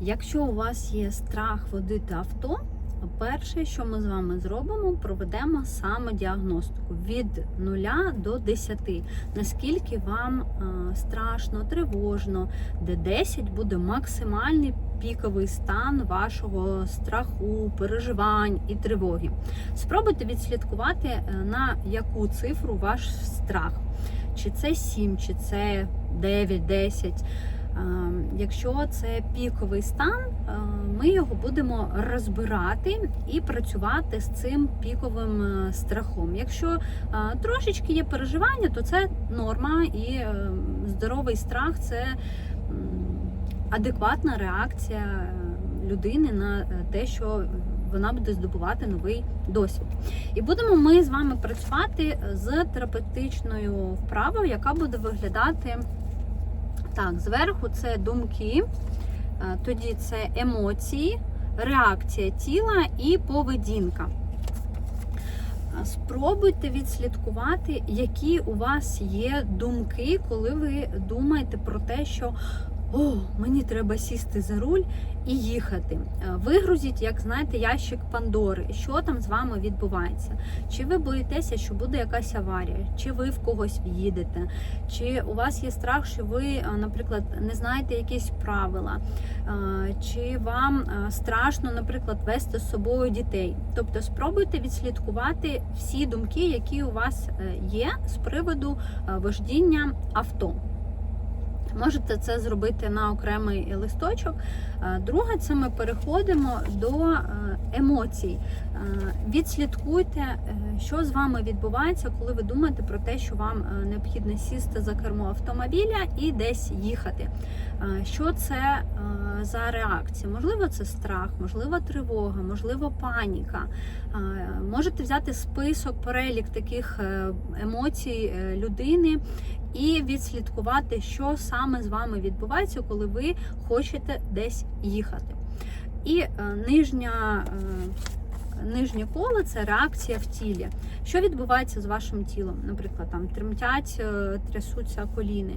Якщо у вас є страх водити авто, перше, що ми з вами зробимо, проведемо самодіагностику від 0 до 10. Наскільки вам е, страшно, тривожно, де 10 буде максимальний піковий стан вашого страху, переживань і тривоги. Спробуйте відслідкувати, е, на яку цифру ваш страх. Чи це 7, чи це 9, 10. Е, Якщо це піковий стан, е, ми його будемо розбирати і працювати з цим піковим е, страхом. Якщо трошечки є переживання, то це норма і здоровий страх це адекватна реакція людини на те, що вона буде здобувати новий досвід. І будемо ми з вами працювати з терапевтичною вправою, яка буде виглядати. Так, зверху це думки, е, тоді це емоції, реакція тіла і поведінка. Е, Спробуйте відслідкувати, які у вас є думки, коли ви думаєте про те, що о, мені треба сісти за руль і їхати. Е, Вигрузіть, як знаєте, ящик Пандори, що там з вами відбувається. Чи ви боїтеся, що буде якась аварія, чи ви в когось в'їдете, чи у вас є страх, що ви, е, наприклад, не знаєте якісь правила, е, чи вам страшно, наприклад, вести з собою дітей. Тобто спробуйте відслідкувати всі думки, які у вас є з приводу вождіння авто. Можете це зробити на окремий листочок. Е, Друге, це ми переходимо до е, емоцій. Е, Відслідкуйте, що з вами відбувається, коли ви думаєте про те, що вам необхідно сісти за кермо автомобіля і десь їхати. Що це за реакція? Можливо, це страх, можливо, тривога, можливо, паніка. Можете взяти список, перелік таких емоцій людини і відслідкувати, що саме з вами відбувається, коли ви хочете десь їхати. І е, нижня, е, нижнє коло це реакція в тілі. Що відбувається з вашим тілом? Наприклад, там тремтять, е, трясуться коліни,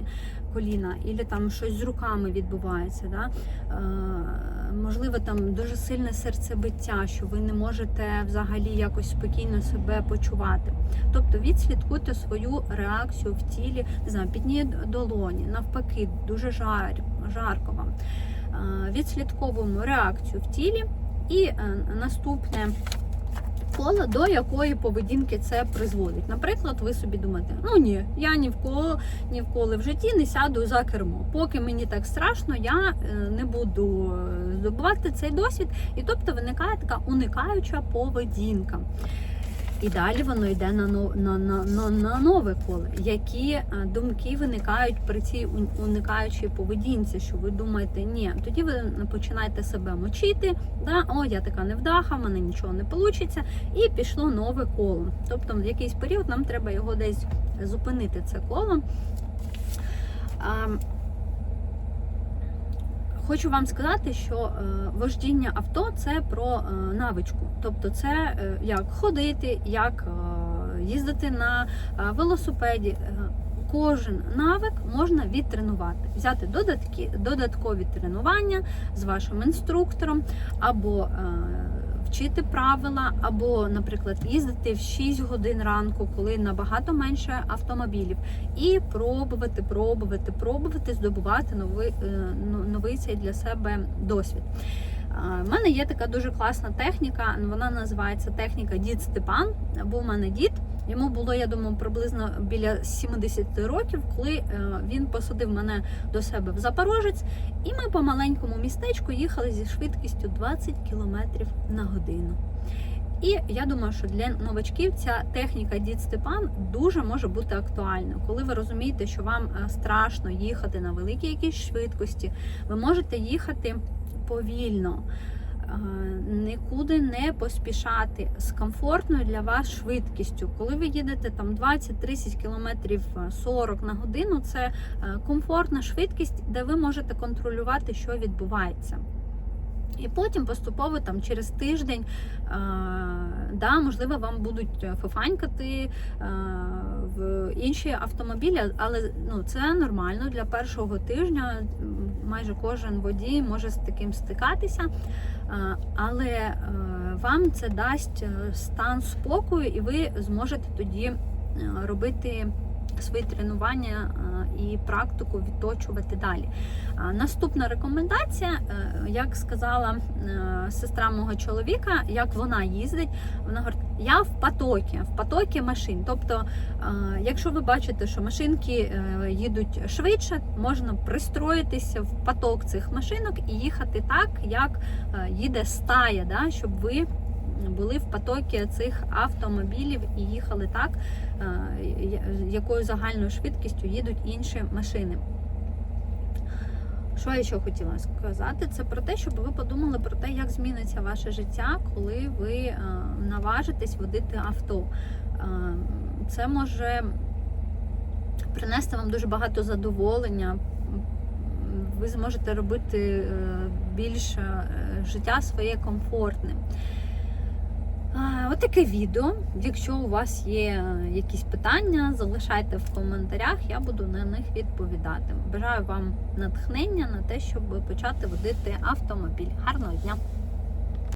коліна, або там щось з руками відбувається. Да? Е, можливо, там дуже сильне серцебиття, що ви не можете взагалі якось спокійно себе почувати. Тобто відслідкуйте свою реакцію в тілі, не знаю, підніть долоні, навпаки, дуже жар, жарко вам. Е, Відслідковуємо реакцію в тілі і е, наступне. Коло, до якої поведінки це призводить. Наприклад, ви собі думаєте, ну ні, я ні в кого ні вколи в житті не сяду за кермо. Поки мені так страшно, я е, не буду е, здобувати цей досвід. І тобто виникає така уникаюча поведінка. І далі воно йде на, на, на, на, на нове коло. Які е, думки виникають при цій уникаючій поведінці, що ви думаєте, ні, тоді ви починаєте себе мочити, да? о, я така невдаха, в мене нічого не вийде, і пішло нове коло. Тобто в якийсь період нам треба його десь зупинити, це коло. Хочу вам сказати, що е, вождіння авто це про е, навичку. Тобто, це е, як ходити, як їздити на велосипеді. Кожен навик можна відтренувати, взяти додатки, додаткові тренування з вашим інструктором, або вчити правила, або, наприклад, їздити в 6 годин ранку, коли набагато менше автомобілів, і пробувати, пробувати, пробувати здобувати новий, е, ну, новий цей для себе досвід. У мене є така дуже класна техніка, вона називається техніка Дід Степан. або в мене дід. Йому було, я думаю, приблизно біля 70 років, коли е, він посадив мене до себе в Запорожець, і ми по маленькому містечку їхали зі швидкістю 20 км на годину. І я думаю, що для новачків ця техніка Дід Степан дуже може бути актуальна. Коли ви розумієте, що вам е, страшно їхати на великій якійсь швидкості, ви можете їхати повільно. Е, Нікуди не поспішати з комфортною для вас швидкістю. Коли ви їдете там 20-30 км 40 на годину, це е, комфортна швидкість, де ви можете контролювати, що відбувається. І потім поступово там через тиждень, е, да, можливо, вам будуть фифанькати е, в інші автомобілі, але ну, це нормально для першого тижня. Майже кожен водій може з таким стикатися. Е, але е, вам це дасть е, стан спокою, і ви зможете тоді е, робити свої тренування е, і практику відточувати далі. Наступна рекомендація, е, як сказала е, сестра мого чоловіка, як вона їздить, вона говорить: я в потокі, в потокі машин. Тобто, якщо ви бачите, що машинки їдуть швидше, можна пристроїтися в поток цих машинок і їхати так, як їде стая, да, щоб ви були в потокі цих автомобілів і їхали так, е, якою загальною швидкістю їдуть інші машини. Що я ще хотіла сказати? Це про те, щоб ви подумали про те, як зміниться ваше життя, коли ви е, наважитесь водити авто. Е, Це може принести вам дуже багато задоволення. Ви зможете робити е, більш е, життя своє комфортним. Отаке відео. Якщо у вас є е, якісь питання, залишайте в коментарях, я буду на них відповідати. Бажаю вам натхнення на те, щоб почати водити автомобіль. Гарного дня!